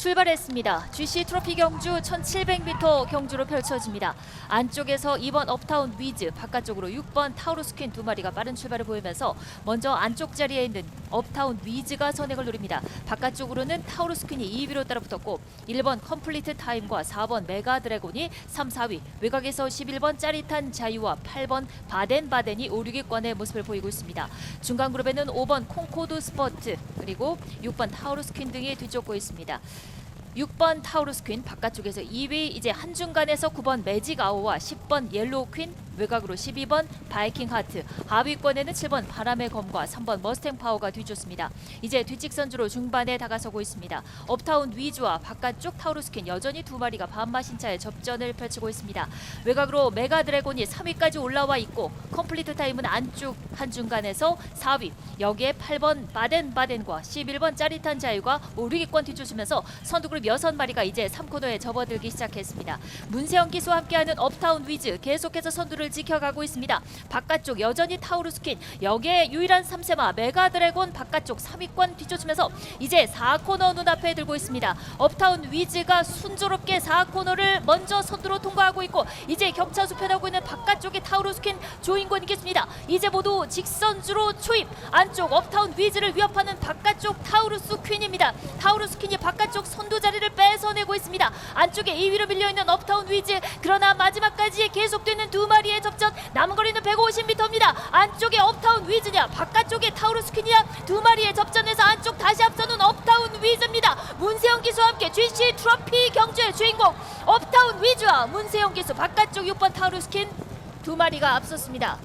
출발했습니다. GC 트로피 경주 1700m 경주로 펼쳐집니다. 안쪽에서 2번 업타운 위즈, 바깥쪽으로 6번 타우루스 퀸 두 마리가 빠른 출발을 보이면서 먼저 안쪽 자리에 있는 업타운 위즈가 선행을 노립니다. 바깥쪽으로는 타우루스 퀸이 2위로 따라붙었고 1번 컴플리트 타임과 4번 메가 드래곤이 3, 4위, 외곽에서 11번 짜릿한 자유와 8번 바덴 바덴이 5, 6위권의 모습을 보이고 있습니다. 중간 그룹에는 5번 콩코드 스퍼트 그리고 6번 타우루스 퀸 등이 뒤쫓고 있습니다. 6번 타우루스 퀸 바깥쪽에서 2위 이제 한중간에서 9번 매직 아오와 10번 옐로우 퀸 외곽으로 12번 바이킹 하트 하위권에는 7번 바람의 검과 3번 머스탱 파워가 뒤쫓습니다. 이제 뒷직선주로 중반에 다가서고 있습니다. 업타운 위주와 바깥쪽 타우루스 퀸 여전히 두 마리가 반마신차의 접전을 펼치고 있습니다. 외곽으로 메가 드래곤이 3위까지 올라와 있고 컴플리트 타임은 안쪽 한중간에서 4위 여기에 8번 바덴 바덴과 11번 짜릿한 자유가 5, 6위권 뒤쫓으면서 선두그룹 6마리가 이제 3코너에 접어들기 시작했습니다. 문세영 기수와 함께하는 업타운 위즈 계속해서 선두를 지켜가고 있습니다. 바깥쪽 여전히 타우루스킨 여기에 유일한 3세마 메가 드래곤 바깥쪽 3위권 뒤쫓으면서 이제 4코너 눈앞에 들고 있습니다. 업타운 위즈가 순조롭게 4코너를 먼저 선두로 통과하고 있고 이제 격차 수편하고 있는 바깥쪽에 타우루스킨 조인권 있겠습니다. 이제 모두 직선주로 초입 안쪽 업타운 위즈를 위협하는 바깥쪽 타우루스 퀸입니다. 타우루스 퀸이 바깥쪽 선두 자리를 뺏어내고 있습니다. 안쪽에 2위로 밀려있는 업타운 위즈 그러나 마지막까지 계속되는 두 마리 의 접전 남은 거리는 150m입니다. 안쪽에 업타운 위즈냐 바깥쪽에 타우루스 퀸이냐 두 마리의 접전에서 안쪽 다시 앞서는 업타운 위즈입니다. 문세영 기수와 함께 GC 트로피 경주의 주인공 업타운 위즈와 문세영 기수 바깥쪽 6번 타우루스 퀸두 마리가 앞섰습니다.